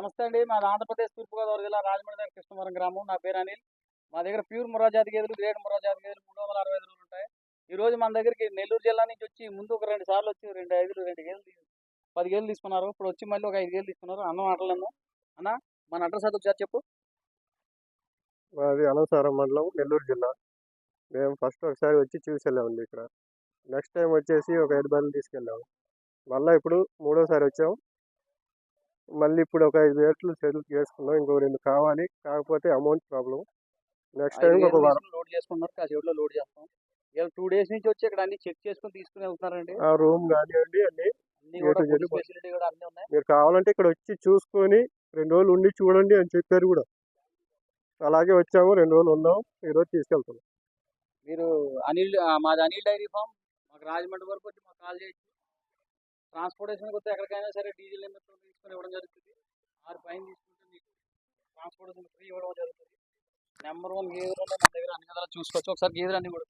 నమస్తే అండి. మాది ఆంధ్రప్రదేశ్ తూర్పుగోదావరి జిల్లా రాజమండ్రి దగ్గర కృష్ణవరం గ్రామం. నా పేరు అనిల్. మా దగ్గర ప్యూర్ మురాజాతి గేదెలు గ్రేడ్ మురాజాతి గేదెలు మూడు వందల అరవై ఐదు ఉంటాయి. ఈ రోజు మన దగ్గరికి నెల్లూరు జిల్లా నుంచి వచ్చి ముందు ఒక రెండు సార్లు వచ్చి రెండు ఐదు రెండు గేదెలు పది గేదెలు తీసుకున్నారు. ఇప్పుడు వచ్చి మళ్ళీ ఒక ఐదు గేదెలు తీసుకున్నారు. అన్నం ఆటలను అన్న. మన అడ్రస్ అది ఒకసారి చెప్పు. మాది అనంతపురం మండలం నెల్లూరు జిల్లా. మేము ఫస్ట్ ఒకసారి వచ్చి చూసి వెళ్ళామండి ఇక్కడ. నెక్స్ట్ టైం వచ్చేసి ఒక ఐదు బళ్ళు తీసుకెళ్ళాము మళ్ళీ ఇప్పుడు మూడోసారి వచ్చాము మళ్ళీ ఇప్పుడు ఒక ఐదు వేట్లు సెటిల్ చేసుకున్నాం. ఇంకో రెండు కావాలి. కాకపోతే అమౌంట్ ప్రాబ్లం నెక్స్ట్ టైం ఒక వారం. లోడ్ చేసుకున్నారు. కాసేపులో లోడ్ చేస్తాం. ఇలా టూ డేస్ నుంచి వచ్చి ఇక్కడ అన్ని చెక్ చేసుకుని తీసుకుని వెళ్తున్నారండి. ఆ రూమ్ కానివ్వండి అన్ని అన్ని ఏ కూడా to Z ఫెసిలిటీ కూడా అన్ని ఉన్నాయి. మీరు కావాలంటే ఇక్కడ వచ్చి చూసుకొని రెండు రోజులు ఉండి చూడండి అని చెప్పారు కూడా. అలాగే వచ్చాము రెండు రోజులు ఉన్నాం ఈరోజు తీసుకెళ్తున్నాం. మీరు అనిల్ మాది అనిల్ డైరీ ఫామ్. మాకు రాజమండ్రి వరకు వచ్చి మాకు కాల్ చేయొచ్చు. ట్రాన్స్పోర్టేషన్కి వస్తే ఎక్కడికైనా సరే డీజిల్ లిమిట్ తీసుకొని ఇవ్వడం జరుగుతుంది. ఆరు పైన తీసుకుంటే మీకు ట్రాన్స్పోర్టేషన్ ఫ్రీ ఇవ్వడం జరుగుతుంది. నెంబర్ వన్ గేదెలు మన దగ్గర అన్ని విధాలు చూసుకోవచ్చు. ఒకసారి గేదెలు అన్ని కూడా